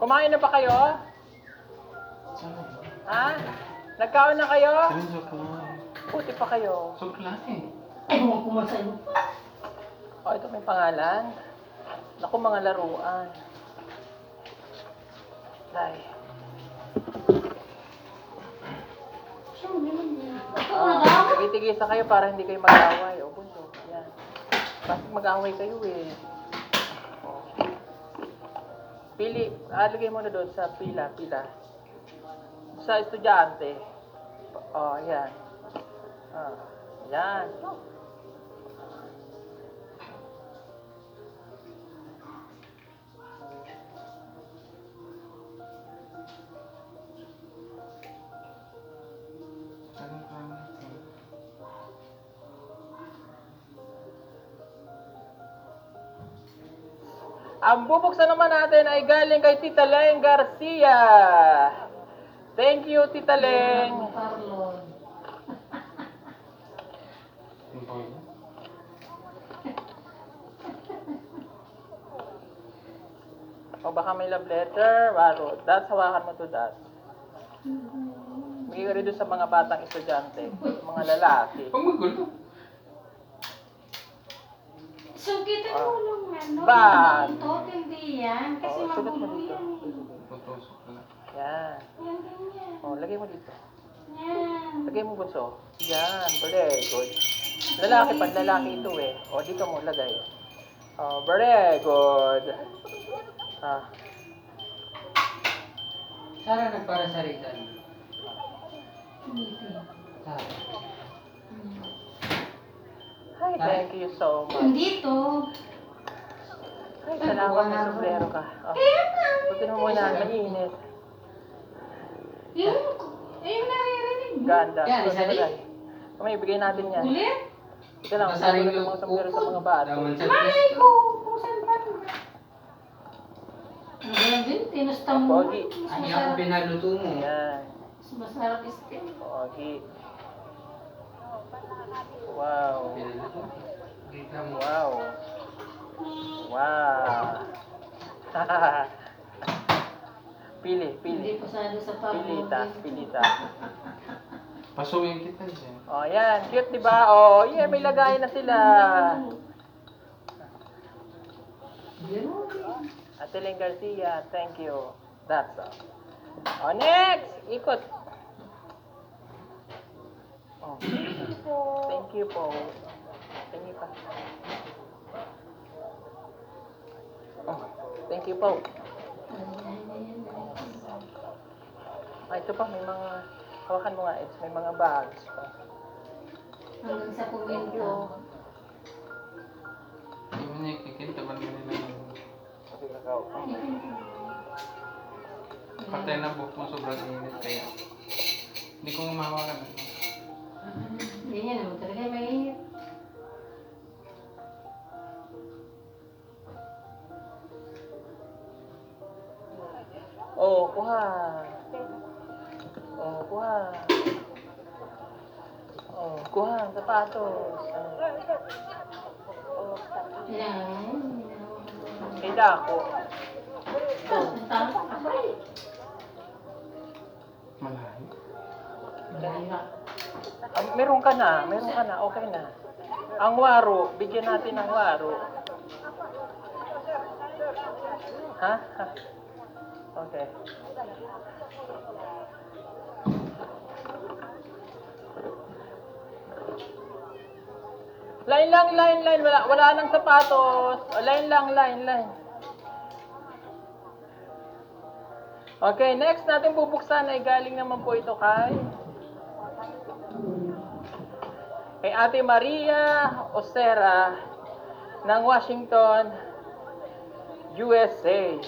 Kumain na ba kayo? Ha? Nagkaon na kayo? Ayun, suklay. Puti pa kayo. Suklay. Ewan ko man sa'yo. Oh, ito may pangalan. Naku, mga laruan. Daw? Oh, tigisa kayo para hindi kayo mag-away. O, bunso. Yan. Bakit mag-away kayo eh? Oh. Pili. Alagay mo na doon sa pila, pila. Sa estudyante. Oh, yan. Ah, yan. Ang bubuksan naman natin ay galing kay Tita Leng Garcia. Thank you, Tita Leng. O baka may love letter, waro. That's hawakan mo to that. Bigay ko rin doon sa mga batang estudyante, mga lalaki. Huwag magulo. So, kita mo nung ano, Bag. buntot, hindi yan. Kasi Oh, magulo dito. yan. Yan. Yan, ganyan. O, lagay mo dito. Yan. Lagay mo bunso. Yan, very good. Lalaki pa, lalaki ito eh. O, dito mo lagay. O, very good. Ah, Sara nagpara sa Ritan. Sara. Hmm. hi, thank you so much. Dito. Ay, salamat na sombrero ka. O, Kaya nga. Butin mo muna, mainit. Yung, yung naririnig mo. Ganda. Yan, isa din. Lagay. Kamay, ibigay natin yan. Ulit? Ito lang, sabi ng yung mga sombrero sa mga bata. Malay ko. Kung saan pa. Ano ba yan din? Tinusta mo. Pogi. Ako masarap. pinaluto mo. Yan. Mas masarap steam. Pogi. Wow. Pinaluto. Kita mo. Wow. Wow. pili, Hindi pili. pa sana sa pabo. Pilita, pilita. Pasukin kita dyan. Oh, yan. Cute, di ba? Oh, yeah, may lagay na sila. Ate Ling Garcia, thank you. That's all. Oh, next! Ikot. Oh. Thank you po. Thank you pa. Oh, thank you po. Ah, ito pa, may mga, hawakan mo nga, it's may mga bags pa. Hanggang sa Thank you. kumento. Hindi mo niya kikinta ba nila yung Okay, kakao. patay na buhok mo sobrang init kaya. Hindi ko mamawakan. Ganyan naman talaga mainit. Kuha. Oh, kuha. Oh, kuha, sapatos. Ano? Yan. Kay Dako. Ang. Malayo. Mahirap. Ah, meron ka na, meron ka na, okay na. Ang waro, bigyan natin ng waro. Ha? Ha? Okay. Line lang, line, line. Wala, wala nang sapatos. O, Line lang, line, line. Okay, next natin bubuksan ay galing naman po ito kay kay Ate Maria Osera ng Washington, USA.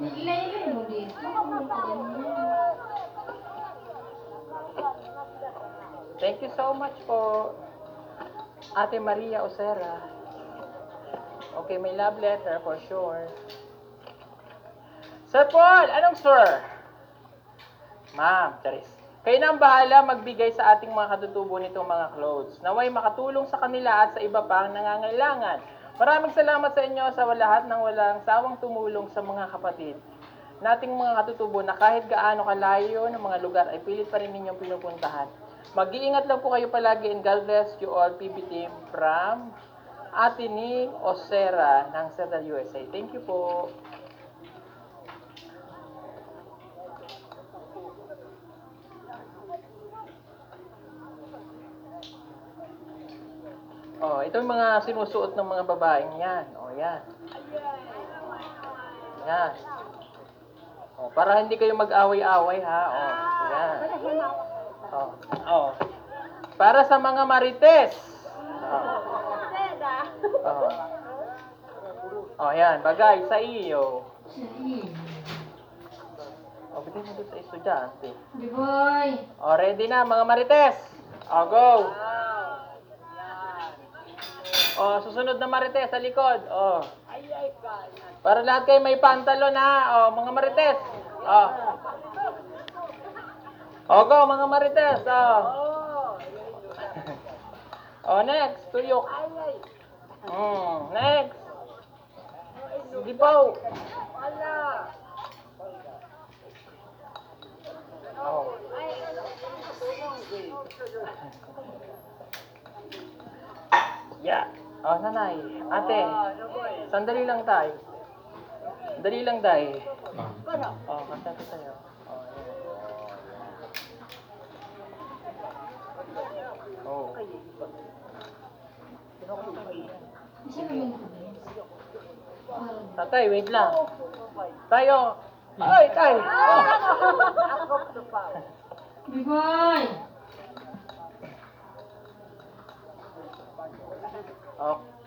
Ilay-ilay mo dito. Thank you so much po, Ate Maria Osera. Okay, may love letter for sure. Sir Paul, anong sir? Ma'am, Charis. Kayo na ang bahala magbigay sa ating mga katutubo nitong mga clothes. Naway makatulong sa kanila at sa iba pang nangangailangan. Maraming salamat sa inyo sa lahat ng walang sawang tumulong sa mga kapatid. Nating mga katutubo na kahit gaano kalayo ng mga lugar ay pilit pa rin ninyong pinupuntahan. Mag-iingat lang po kayo palagi and God bless you all PB team from Atini Osera ng Central USA. Thank you po. Oh, ito yung mga sinusuot ng mga babaeng yan. Oh, yan. Yan. Oh, para hindi kayo mag-away-away ha. Oh, yan. Oh. Oh. Para sa mga marites. Oh. Oh. Oh, yan. Bagay sa iyo. Sa iyo. Oh, bigay mo doon sa estudyante. Biboy! Oh, ready na mga marites. Oh, go. Oh, susunod na marites sa likod. Oh. Para lahat kayo may pantalon ha. Oh, mga marites. Oh. Oh, go mga marites. Oh. oh, next. Tuyok. Mm, next. Po. Oh. Yeah. Oh, nanay. Ate. Sandali lang tayo. Dali lang tayo. Oh, kanta ko sa'yo. Oh, ayan. Oh. Tatay, wait lang. Tayo. Ay, tay. Oh. Biboy! Oh. Oh.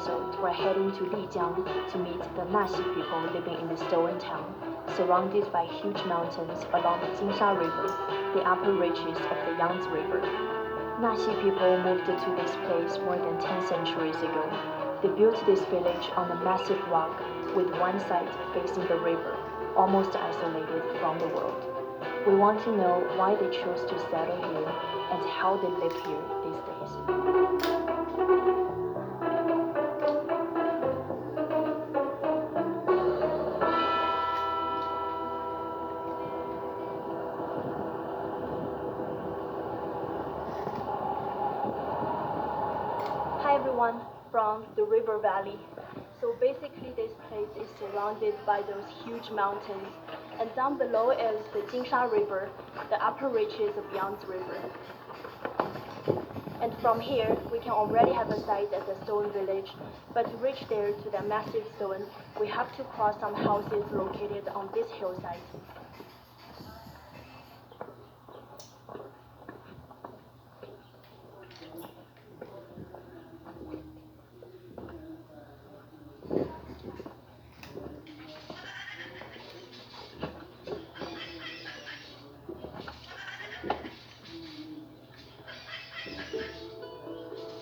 Episode, we're heading to Lijiang to meet the Naxi people living in the Stone Town, surrounded by huge mountains along the Jingsha River, the upper reaches of the Yangtze River. Naxi people moved to this place more than 10 centuries ago. They built this village on a massive rock with one side facing the river, almost isolated from the world. We want to know why they chose to settle here and how they live here these days. The river valley. So basically this place is surrounded by those huge mountains and down below is the Jingsha River, the upper reaches of Yangtze River. And from here we can already have a sight at the stone village, but to reach there to the massive stone, we have to cross some houses located on this hillside.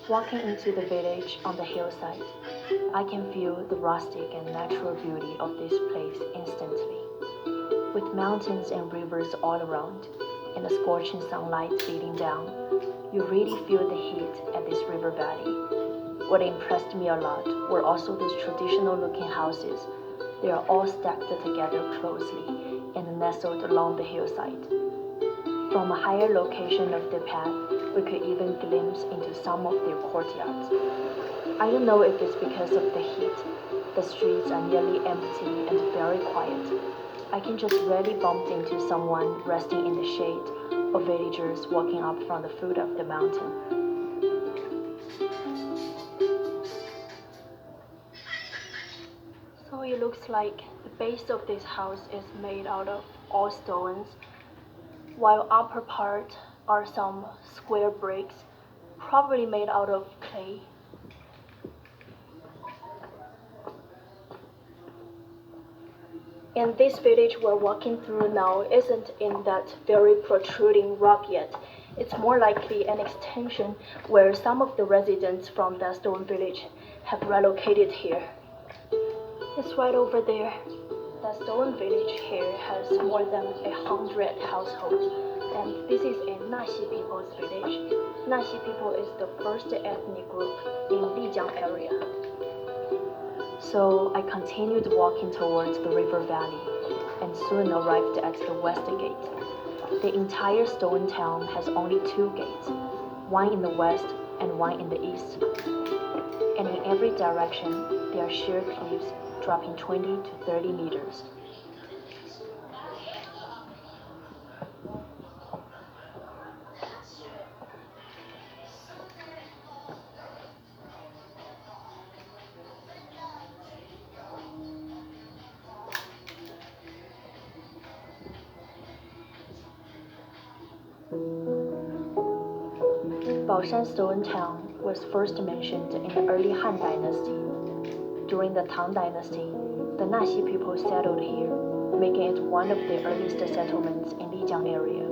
Walking into the village on the hillside, I can feel the rustic and natural beauty of this place instantly. With mountains and rivers all around, and the scorching sunlight beating down, you really feel the heat at this river valley. What impressed me a lot were also those traditional looking houses. They are all stacked together closely and nestled along the hillside. From a higher location of the path, we could even glimpse into some of their courtyards. I don't know if it's because of the heat. The streets are nearly empty and very quiet. I can just rarely bump into someone resting in the shade or villagers walking up from the foot of the mountain. So it looks like the base of this house is made out of all stones, while upper part are some square bricks, probably made out of clay. And this village we're walking through now isn't in that very protruding rock yet. It's more likely an extension where some of the residents from that stone village have relocated here. It's right over there. The stone village here has more than a hundred households, and this is a Naxi people's village. Naxi people is the first ethnic group in Lijiang area. So I continued walking towards the river valley and soon arrived at the west gate. The entire stone town has only two gates, one in the west and one in the east. And in every direction, there are sheer cliffs dropping 20 to 30 meters. Baoshan Stone Town was first mentioned in the early Han Dynasty. During the Tang Dynasty, the Naxi people settled here, making it one of the earliest settlements in the Lijiang area.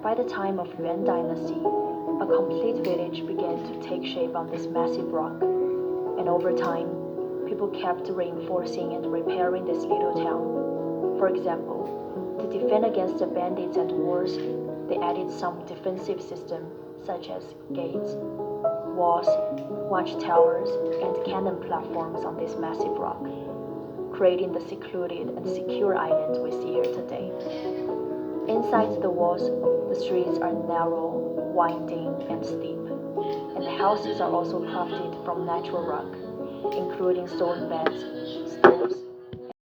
By the time of Yuan Dynasty, a complete village began to take shape on this massive rock, and over time, people kept reinforcing and repairing this little town. For example, to defend against the bandits and wars, they added some defensive system such as gates, walls, watchtowers, and cannon platforms on this massive rock, creating the secluded and secure island we see here today. Inside the walls, the streets are narrow, winding, and steep, and the houses are also crafted from natural rock, including stone beds,